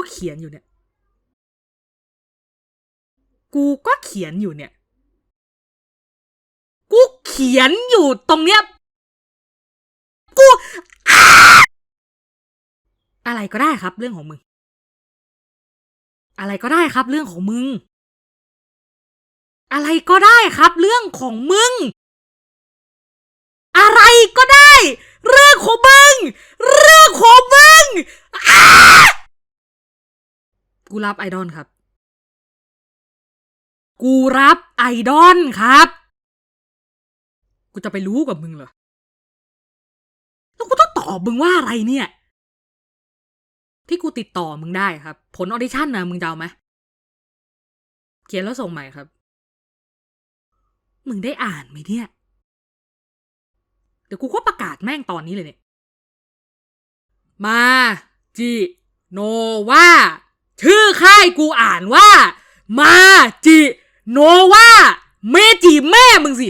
ก็เขียนอยู่เนี่ย กูก็เขียนอยู่เนี่ย กูเขียนอยู่ตรงเนี้ย กู อะไรก็ได้ครับ เรื่องของมึง อะไรก็ได้ครับ เรื่องของมึง อะไรก็ได้ครับ เรื่องของมึง อะไรก็ได้ เรื่องของมึง เรื่องของมึง กูรับไอดอลครับ กูรับไอดอลครับ กูจะไปรู้กับมึงเหรอ แล้วกูต้องตอบมึงว่าอะไรเนี่ย ที่กูติดต่อมึงได้ครับ ผลออดิชั่นนะมึงจะเอาไหมเขียนแล้วส่งใหม่ครับ มึงได้อ่านไหมเนี่ย เดี๋ยวกูก็ประกาศแม่งตอนนี้เลยเนี่ย มาจิโนว่า ชื่อค่ายกูอ่านว่า มาจิ โนวาเมจิแม่มึงสิ